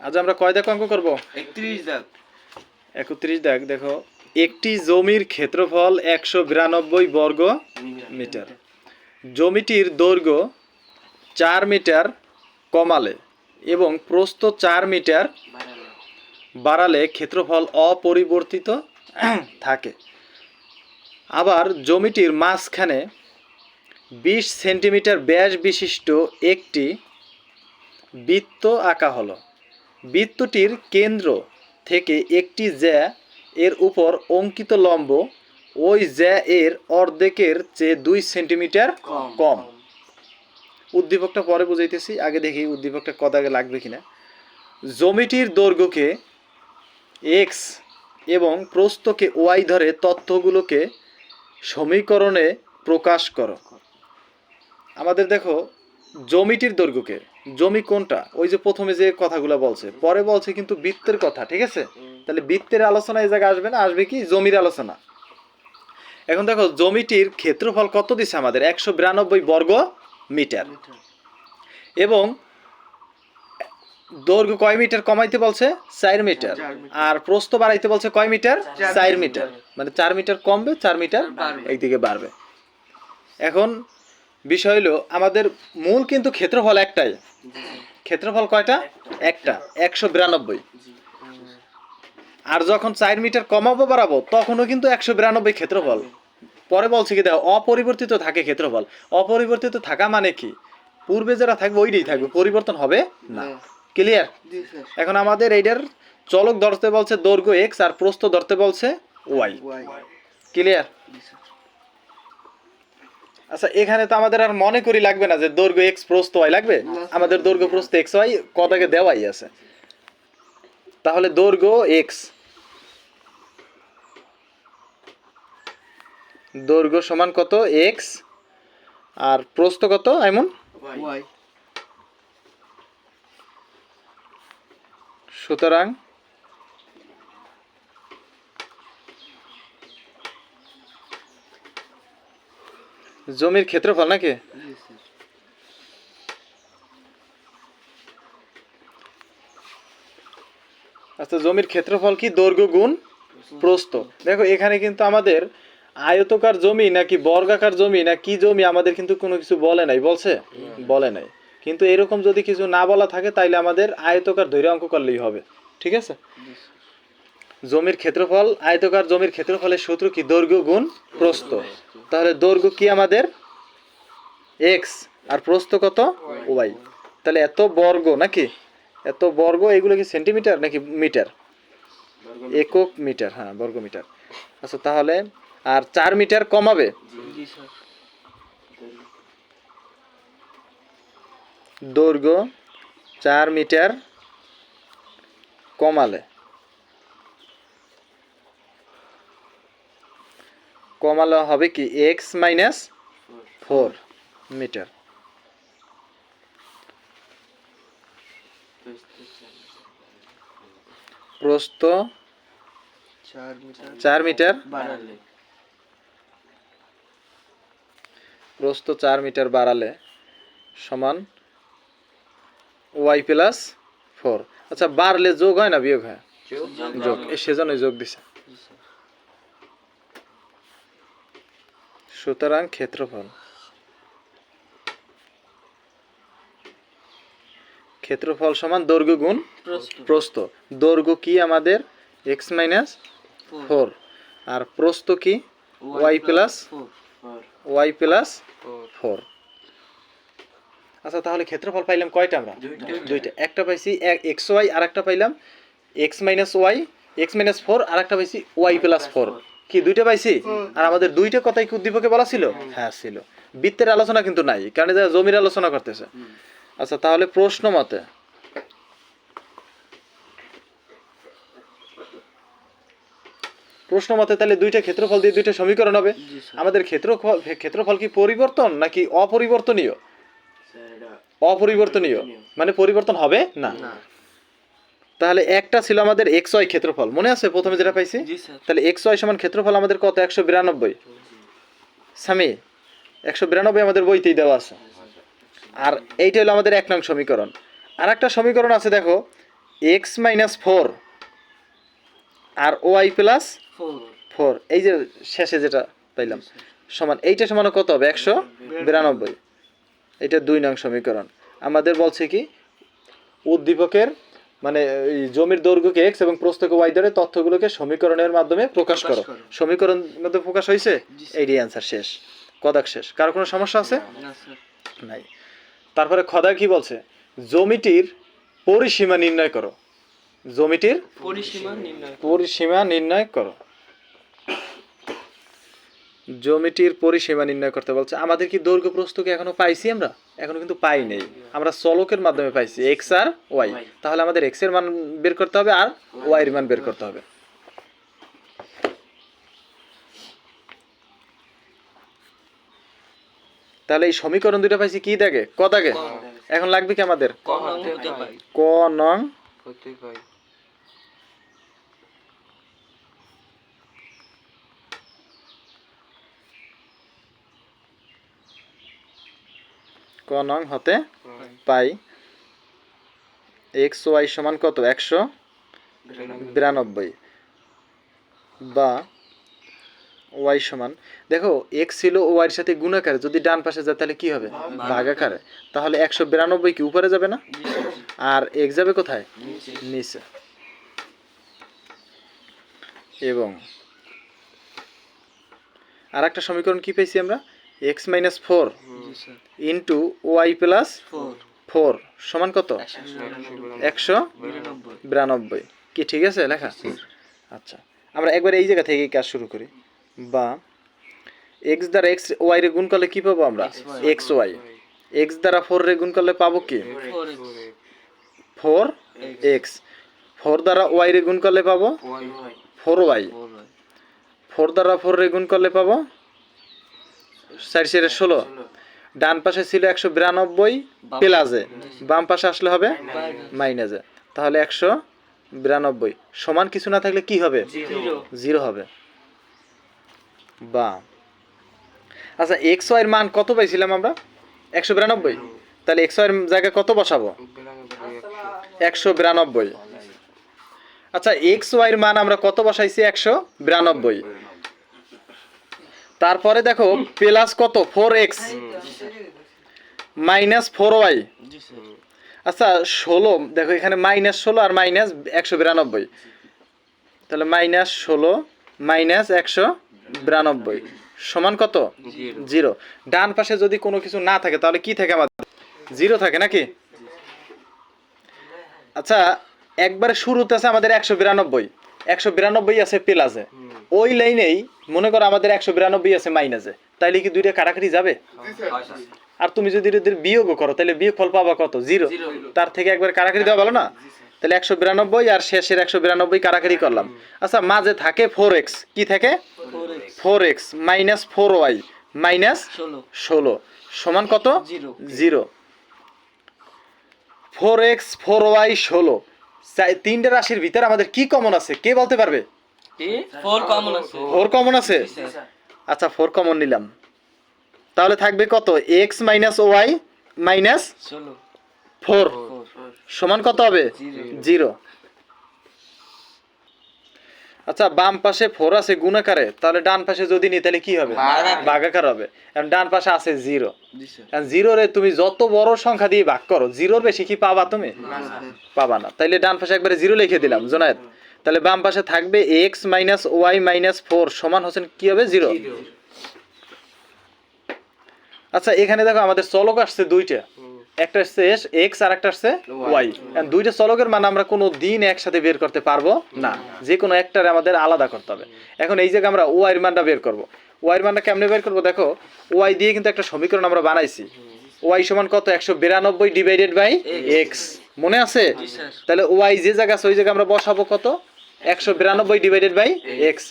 আজ আমরা কয় দাগ অঙ্ক করব? একত্রিশ দাগ একত্রিশ দাগ দেখো। একটি জমির ক্ষেত্রফল একশো বিরানব্বই বর্গ মিটার। জমিটির দৈর্ঘ্য চার মিটার কমালে এবং প্রস্থ চার মিটার বাড়ালে ক্ষেত্রফল অপরিবর্তিত থাকে। আবার জমিটির মাঝখানে বিশ সেন্টিমিটার ব্যাস বিশিষ্ট একটি বৃত্ত আঁকা হলো। বৃত্তটির কেন্দ্র থেকে একটি জ্যা এর উপর অঙ্কিত লম্ব। ওই জ্যা এর অর্ধেকের চেয়ে দুই সেন্টিমিটার কম। উদ্দীপকটা পরে বুঝাইতেছি আগে দেখি উদ্দীপকটা কত কদাগে লাগবে কিনা। জমিটির দৈর্ঘ্যকে এক্স এবং প্রস্থকে ওয়াই ধরে তথ্যগুলোকে সমীকরণে প্রকাশ করো। আমাদের দেখো জমিটির দৈর্ঘ্যকে জমি কোনটা? ওই যে প্রথমে যে কথাগুলো বলছে পরে বলছে কিন্তু বৃত্তের কথা ঠিক আছে? তাহলে বৃত্তের আলোচনা এই জায়গায় আসবে না আসবে কি? জমির আলোচনা। এখন দেখো জমিটির ক্ষেত্রফল কত দিছে আমাদের? একশো বিরানব্বই বর্গ মিটার। এবং দৈর্ঘ্য কয় মিটার কমাইতে বলছে? চার মিটার। আর প্রস্থ বাড়াইতে বলছে কয় মিটার? চার মিটার। মানে চার মিটার কমবে চার মিটার। এইদিকে বাড়বে। এখন বিষয় হলো আমাদের মূল কিন্তু ক্ষেত্রফল একটাই। ক্ষেত্রফল কয়টা? একটা। একশো বিরানব্বই। আর যখন চার মিটার কমাবো বাড়াবো, তখনও কিন্তু একশো বিরানব্বই ক্ষেত্রফল। পরে বলছে কি দেখো, অপরিবর্তিত থাকে ক্ষেত্রফল। অপরিবর্তিত থাকা মানে কি? পূর্বে যারা থাকবে, ওইটাই থাকবে। পরিবর্তন হবে না। ক্লিয়ার এখন আমাদের এইটার চলক ধরতে বলছে দৈর্ঘ্য এক্স আর প্রস্থ ধরতে বলছে ওয়াই ক্লিয়ার আচ্ছা এখানে তো আমাদের আর মনে করি লাগবে না যে দৈর্ঘ্য এক্স প্রস্থ ওয়াই লাগবে। আমাদের দৈর্ঘ্য প্রস্থ এক্স ওয়াই কদাকে দেওয়াই আছে। তাহলে দৈর্ঘ্য এক্স দৈর্ঘ্য সমান কত এক্স আর প্রস্থ কত এমন সুতরাং জমির ক্ষেত্রফল নাকি? আচ্ছা জমির ক্ষেত্রফল কি? দৈর্ঘ্য গুণ প্রস্ত দেখো, এখানে কিন্তু আমাদের আয়তকার জমি নাকি বর্গাকার জমি না কি জমি আমাদের কিন্তু কোনো কিছু বলে নাই, বলছে? বলে নাই। কিন্তু এরকম যদি কিছু না বলা থাকে, তাইলে আমাদের আয়তকার ধৈর্য অঙ্ক করলেই হবে। ঠিক আছে? জমির ক্ষেত্রফল, আয়তকার জমির ক্ষেত্রফলের সূত্র কি? দৈর্ঘ্য গুণ প্রস্থ। তাহলে দৈর্ঘ্য কি আমাদের? এক্স আর প্রস্থ কত? ওয়াই তাহলে এত বর্গ নাকি? এত বর্গ, এগুলো কি সেন্টিমিটার নাকি মিটার? একক মিটার হ্যাঁ বর্গ মিটার। আচ্ছা তাহলে আর চার মিটার কমাবে? দৈর্ঘ্য চার মিটার কমালে। কমালে হবে কি? এক্স মাইনাস ফোর মিটার প্রস্থ চার মিটার প্রস্থ চার মিটার বাড়ালে সমান ওয়াই প্লাস ফোর আচ্ছা বাড়লে যোগ হয় না বিয়োগ হয়? যোগ। সেজন্যই যোগ দিছে। সুতরাং ক্ষেত্রফল। ক্ষেত্রফল সমান দৈর্ঘ্য গুণ প্রস্থ। প্রস্থ। দৈর্ঘ্য কি আমাদের? এক্স মাইনাস ফোর আর প্রস্থ কি? Y plus Y plus four আচ্ছা তাহলে ক্ষেত্রফল পাইলাম কয়টা আমরা। দুইটা। একটা পাইছি এক্স ওয়াই আর একটা পাইলাম X minus Y X minus four আর একটা পাইছি ওয়াই প্লাস ফোর কি দুইটা পাইছি? আর আমাদের দুইটা কথাই কি উদ্দীপকে বলা ছিল? হ্যাঁ ছিল। বৃত্তের আলোচনা কিন্তু নাই কারণ এটা জমির আলোচনা করতেছে। আচ্ছা তাহলে প্রশ্ন মতে প্রশ্ন মতে তাহলে দুইটা ক্ষেত্রফল দিয়ে দুইটা সমীকরণ হবে। আমাদের ক্ষেত্রফল ক্ষেত্রফল কি পরিবর্তন নাকি অপরিবর্তনীয়? অপরিবর্তনীয়। মানে পরিবর্তন হবে? না। না। তাহলে একটা ছিল আমাদের এক্স ওয়াই ক্ষেত্রফল। মনে আছে প্রথমে যেটা পাইছি? তাহলে এক্স ওয়াই সমান ক্ষেত্রফল আমাদের কত? একশো বিরানব্বই। স্বামী একশো বিরানব্বই আমাদের বইতেই দেওয়া আছে। আর এইটা হলো আমাদের এক নং সমীকরণ। আর একটা সমীকরণ আছে দেখো এক্স মাইনাস ফোর আর ওয়াই প্লাস ফোর এই যে শেষে যেটা পাইলাম। সমান এইটা সমান কত হবে? একশো বিরানব্বই। এটা দুই নং সমীকরণ। আমাদের বলছে কি? উদ্দীপকের মানে জমির দৈর্ঘ্যকে এক্স এবং প্রস্থকে ওয়াই ধরে তথ্যগুলোকে সমীকরণের মাধ্যমে প্রকাশ করো। সমীকরণ মধ্যে প্রকাশ হয়েছে? এইটি অ্যান্সার শেষ। কদাক শেষ। কারও কোনো সমস্যা আছে? নাই। তারপরে খদা কি বলছে? জমিটির পরিসীমা নির্ণয় করো। জমিটির পরিসীমা নির্ণয় পরিসীমা নির্ণয় করো। জমিটির পরিসীমা নির্ণয় করতে বলছে আমাদের কি দৈর্ঘ্য প্রস্থকে এখনও পাইছি আমরা? এখনও কিন্তু পাই নেই। আমরা চলকের মাধ্যমে পাইছি এক্স আর ওয়াই তাহলে আমাদের এক্সের মান বের করতে হবে আর ওয়াই এর মান বের করতে হবে। তাহলে এই সমীকরণ দুটো পাইছি কি দেখে ক দাগে? এখন লাগবে কি আমাদের? ক হতে পাই ক নং। ক নং হতে পাই। এক্স ওয়াই সমান কত? একশো বিরানব্বই। বা ওয়াই সমান। দেখো এক্স ছিল ওয়াইয়ের সাথে গুণাকারে যদি ডান পাশে যায় তাহলে কি হবে? ভাগাকারে তাহলে একশো বিরানব্বই কি উপরে যাবে না? আর এক্স যাবে কোথায়? নিচে। এবং আর একটা সমীকরণ কি পেয়েছি আমরা? X minus four into Y plus four সমান কত? একশো বিরানব্বই। কি, ঠিক আছে লেখা? আচ্ছা আমরা একবার এই জায়গা থেকে কাজ শুরু করি। বা এক্স দ্বারা এক্স ওয়াই রে গুণ করলে কি পাবো আমরা? X Y. এক্স দ্বারা ফোর রে গুণ করলে পাবো কি? Four X. ফোর দ্বারা ওয়াই রে গুণ করলে পাবো? Four Y. ফোর দ্বারা ফোর রে গুণ করলে পাবো? চার চারে ষোলো। ডান পাশে ছিল একশো বিরানব্বই প্লাসে বাম পাশে আসলে হবে মাইনাসে। তাহলে একশো বিরানব্বই। সমান কিছু না থাকলে কি হবে? জিরো। জিরো। হবে। বা আচ্ছা এক্স ওয়াইয়ের মান কত পাইছিলাম আমরা? একশো বিরানব্বই। তাহলে এক্স ওয়াইয়ের জায়গায় কত বসাবো? একশো বিরানব্বই। আচ্ছা এক্স ওয়াইয়ের মান আমরা কত বসাইছি? একশো বিরানব্বই। তারপরে দেখো প্লাস কত? Four X. Minus four Y. আচ্ছা ষোলো দেখো এখানে মাইনাস ষোলো আর মাইনাস একশো বিরানব্বই। তাহলে মাইনাস ষোলো মাইনাস একশো বিরানব্বই। সমান কত? জিরো। ডান পাশে যদি কোনো কিছু না থাকে তাহলে কি থাকে আমাদের? জিরো থাকে নাকি? আচ্ছা একবারে শুরুতে আছে আমাদের একশো বিরানব্বই। একশো বিরানব্বই আছে প্লাসে। ওই লাইনেই মনে করো আমাদের একশো বিরানব্বই আছে মাইনাসে তাইলে কি দুইটা কাটাকাটি যাবে? আর তুমি যদি এদের বিয়োগও করো তাহলে বিয়োগ ফল পাবা কত? জিরো। তার থেকে একবার কারাকারি দেওয়া ভালো না? তাহলে একশো বিরানব্বই আর শেষের একশো বিরানব্বই কারাকারি করলাম। আচ্ছা মাঝে থাকে ফোর এক্স কি থাকে? Four X minus four Y minus ষোলো। সমান কত? Zero. Zero. Four X four Y ষোলো। তিনটে রাশির ভিতরে আমাদের কি কমন আছে? কে বলতে পারবে? ফোর কমন আছে। আচ্ছা ফোর কমন নিলাম। তাহলে থাকবে কত? X minus Y minus four সমান কত হবে? জিরো আচ্ছা বাম পাশে ফোর আছে গুণাকারে তাহলে ডান পাশে যদি নি তাহলে কি হবে? ভাগাকার। ভাগাকার হবে। এখন ডান পাশে আছে জিরো জিরো রে তুমি যত বড় সংখ্যা দিয়ে ভাগ করো জিরোর বেশি কি পাবা তুমি? পাবা না। তাইলে ডান পাশে একবারে জিরো লিখে দিলাম জোনায়েত তাহলে বাম পাশে থাকবে X minus Y minus four সমান হচ্ছেন কি হবে? জিরো আচ্ছা এখানে দেখো আমাদের চলক আসছে দুইটা। একটা আসছে এস এক্স আর একটা আসছে ওয়াই দুইটা চলকের মান আমরা কোনো দিন একসাথে বের করতে পারব না। যে কোনো একটারে আমাদের আলাদা করতে হবে। এখন এই জায়গায় আমরা ওয়াই এর মানটা বের করব। ওয়াই এর মানটা কেমনে বের করব? দেখো ওয়াই দিয়ে কিন্তু একটা সমীকরণ আমরা বানাইছি। ওয়াই সমান কত? একশো বিরানব্বই ডিভাইডেড বাই এক্স মনে আছে? তাহলে ওয়াই যে জায়গা আছে ওই জায়গায় আমরা বসাবো কত? একশো বিরানব্বই ডিভাইডেড বাই এক্স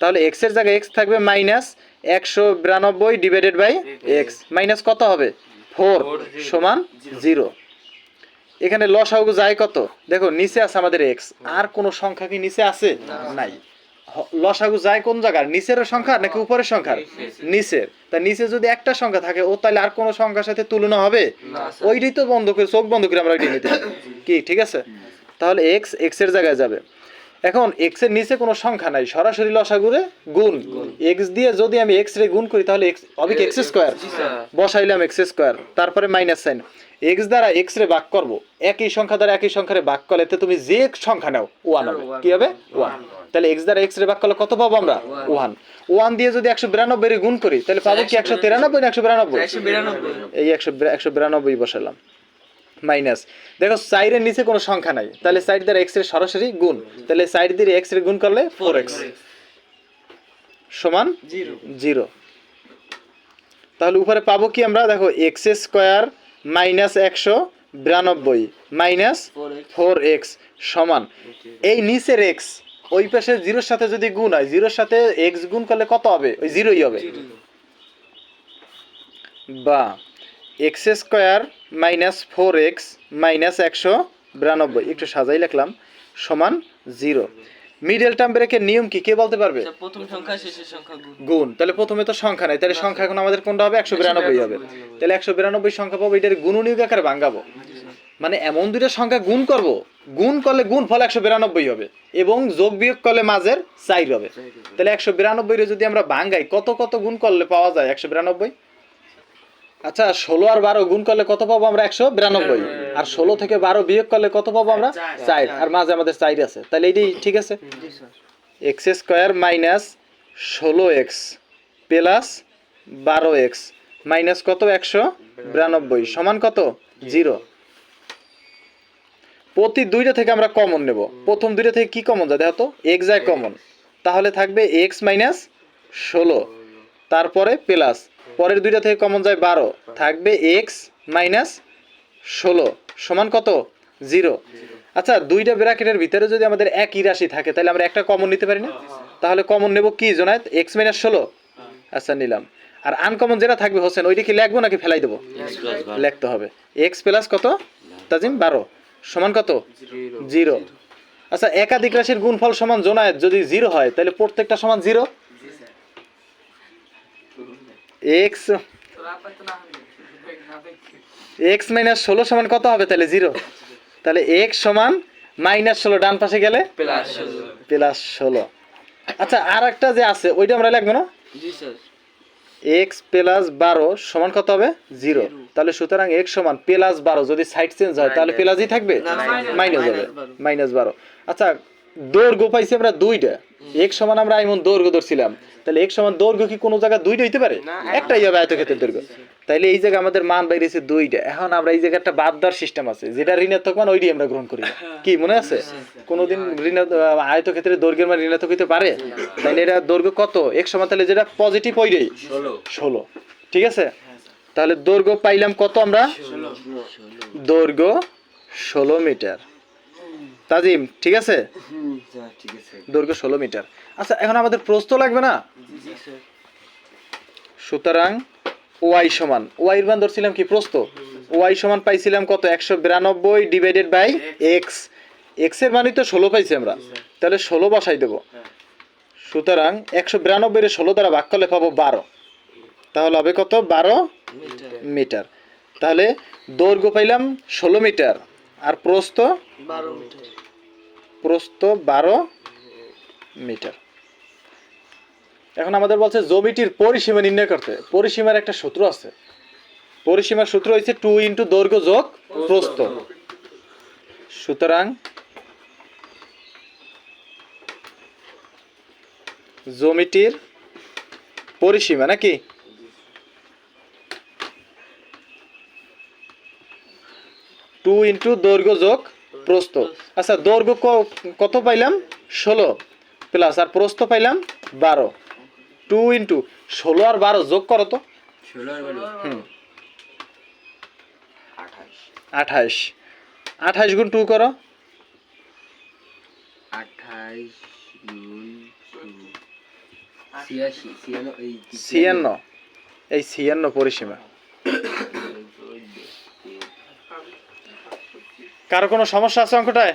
তাহলে এক্সের জায়গায় এক্স থাকবে মাইনাস একশো বিরানব্বই ডিভাইডেড বাই এক্স মাইনাস কত হবে? ফোর সমান জিরো এখানে লসাগু যায় কত? দেখো নিচে আছে আমাদের এক্স আর কোন সংখ্যা কি নিচে আছে? নাই। লসাগু যায় কোন জায়গার? নিচের সংখ্যা নাকি উপরের সংখ্যার? নিচের। তা নিচে যদি একটা সংখ্যা থাকে ও তাহলে আর কোন সংখ্যার সাথে তুলনা হবে? ওইটাই তো বন্ধ করে চোখ বন্ধ করে আমরা ওইটাই নিতে কি ঠিক আছে? তাহলে এক্স এক্সের জায়গায় যাবে। এখন এক্সের নিচে কোনো সংখ্যা নাই সরাসরি লসাগুরে গুণ। এক্স দিয়ে যদি আমি এক্স রে গুণ করি তাহলে এক্স হবে এক্স স্কোয়ার? বসাইলাম এক্স স্কোয়ার তারপরে মাইনাস সাইন এক্স দ্বারা এক্স রে ভাগ করব একই সংখ্যা দ্বারা একই সংখ্যারে ভাগ করলে তুমি যে সংখ্যা নাও ওয়ান হবে। কি হবে? ওয়ান তাহলে এক্স দ্বারা এক্স রে ভাগ করলে কত পাবো আমরা? ওয়ান ওয়ান দিয়ে যদি একশো বিরানব্বই রে গুণ করি তাহলে পাবো কি একশো তিরানব্বই না একশো বিরানব্বই? একশো বিরানব্বই। এই একশো একশো বিরানব্বই বসালাম মাইনাস। দেখো সাইডের নিচে কোনো সংখ্যা নাই। তাহলে সাইড দ্বারা এক্সের সরাসরি গুণ। তাহলে সাইড দিয়ে এক্সের গুণ করলে ফোর এক্স সমান জিরো তাহলে উপরে পাবো কি আমরা? দেখো এক্স স্কোয়ার মাইনাস একশো বিরানব্বই মাইনাস ফোর এক্স সমান। এই নিচের এক্স ওই পাশে জিরোর সাথে যদি গুণ হয় জিরোর সাথে এক্স গুণ করলে কত হবে? ওই জিরোই হবে। বা X square minus four X minus একশো বিরানব্বই। একটু সাজাই লিখলাম সমান জিরো। মিডল টার্ম ব্রেকের নিয়ম কি? কে বলতে পারবে? আচ্ছা, প্রথম সংখ্যা শেষের সংখ্যা গুণ। তাহলে প্রথমে তো সংখ্যা নাই তাহলে সংখ্যা এখন আমাদের কোনটা হবে? একশো বিরানব্বই হবে। তাহলে একশো বিরানব্বই সংখ্যা পাবো এটার গুণনীয়ক আকারে ভাঙ্গাবো মানে এমন দুইটা সংখ্যা গুণ করব। গুণ করলে গুণ ফল একশো বিরানব্বই হবে এবং যোগ বিয়োগ করলে মাঝের চাইর হবে। তাহলে একশো বিরানব্বই যদি আমরা ভাঙ্গাই কত কত গুণ করলে পাওয়া যায়? একশো বিরানব্বই? আচ্ছা ষোলো আর বারো গুণ করলে কত পাবো আমরা? একশো বিরানব্বই। আর ষোলো থেকে বারো বিয়োগ করলে কত পাবো আমরা? চার। আর মাঝে আমাদের চাইর আছে। তাহলে এইটাই ঠিক আছে? এক্স স্কোয়ার মাইনাস ষোলো এক্স প্লাস বারো এক্স মাইনাস কত? একশো বিরানব্বই। সমান কত? জিরো। প্রতি দুইটা থেকে আমরা কমন নেব। প্রথম দুইটা থেকে কি কমন যায়? দেখো তো এক্স যায় কমন তাহলে থাকবে এক্স মাইনাস ষোলো। তারপরে প্লাস। পরের দুইটা থেকে কমন যায় বারো। থাকবে এক্স মাইনাস ষোলো সমান কত? জিরো। আচ্ছা দুইটা ব্র্যাকেটের ভিতরে যদি আমাদের একই রাশি থাকে তাহলে আমরা একটা কমন নিতে পারি না? তাহলে কমন নেব কি জোনায়েত এক্স মাইনাস ষোলো। আচ্ছা নিলাম। আর আনকমন যেটা থাকবে হোসেন ওইটা কি লিখব নাকি ফেলাই দেবো? লিখতে হবে। এক্স প্লাস কত? তাজিম বারো। সমান কত? জিরো। আচ্ছা একাধিক রাশির গুণফল সমান জোনায়েত যদি জিরো হয় তাহলে প্রত্যেকটা সমান জিরো? এক্স এক্স মাইনাস ষোলো সমান কত হবে তাহলে? জিরো তাহলে এক্স সমান মাইনাস ষোলো। ডান পাশে গেলে? প্লাস ষোলো। আচ্ছা আর একটা যে আছে ওইটা আমরা লিখব না? এক্স প্লাস বারো সমান কত হবে? জিরো তাহলে সুতরাং এক্স সমান প্লাস বারো। যদি সাইড চেঞ্জ হয় তাহলে প্লাসই থাকবে? মাইনাস হবে। মাইনাস বারো। আচ্ছা দৈর্ঘ্য পাইছি আমরা দুইটা। এক সমান আমরা এমন দৈর্ঘ্য ধরছিলাম। তাহলে এক সমান দৈর্ঘ্য কি কোনো জায়গায় দুইটা হইতে পারে? একটাই হবে আয়তক্ষেত্রের দৈর্ঘ্য। তাইলে এই জায়গায় আমাদের মান বাইরেছে দুইটা। এখন আমরা এই জায়গায় একটা বাদ দেওয়ার সিস্টেম আছে যেটা ঋণাত্মক মান ওইটাই আমরা গ্রহণ করি কি মনে আছে? কোনোদিন ঋণাত্মক আয়তক্ষেত্রে দৈর্ঘ্যের মান ঋণাত্মক হইতে পারে? তাইলে এটা দৈর্ঘ্য কত? এক সমান তাহলে যেটা পজিটিভ ওইটাই। ষোলো। ঠিক আছে? তাহলে দৈর্ঘ্য পাইলাম কত আমরা? দৈর্ঘ্য ষোলো মিটার। তাজিম ঠিক আছে। দৈর্ঘ্য ষোলো মিটার। আচ্ছা এখন আমাদের প্রস্থ লাগবে না? সুতরাং ওয়াই সমান ওয়াই এর মান ধরছিলাম কি প্রস্থ? ওয়াই সমান পাইছিলাম কত একশো বিরানব্বই ডিভাইডেড বাই এক্স এক্সের মানই তো ষোলো পাইছি আমরা। তাহলে ষোলো বসাই দেবো। সুতরাং একশো বিরানব্বই এর ষোলো দ্বারা ভাগ করলে পাবো বারো। তাহলে হবে কত? বারো মিটার। তাহলে দৈর্ঘ্য পাইলাম ষোলো মিটার। আর প্রস্থ? বারো মিটার। প্রস্থ বারো মিটার। এখন আমাদের বলছে জমিটির পরিসীমা নির্ণয় করতে। পরিসীমার একটা সূত্র আছে। পরিসীমার সূত্র হচ্ছে টু ইন্টু দৈর্ঘ্য যোগ প্রস্থ। সুতরাং জমিটির পরিসীমা নাকি? টু ইন্টু দৈর্ঘ্য যোগ প্রস্থ। আচ্ছা দৈর্ঘ্য কত পাইলাম? ষোলো। প্লাস আর প্রস্থ পাইলাম বারো। টু ইন্টু ষোলো আর বারো যোগ করো তো। হুম। আঠাইশ আঠাইশ গুণ টু করো। আঠাইশ ছিয়ান্ন। এই ছিয়ান্ন পরিসীমা। কারও কোনো সমস্যা আছে অঙ্কটায়?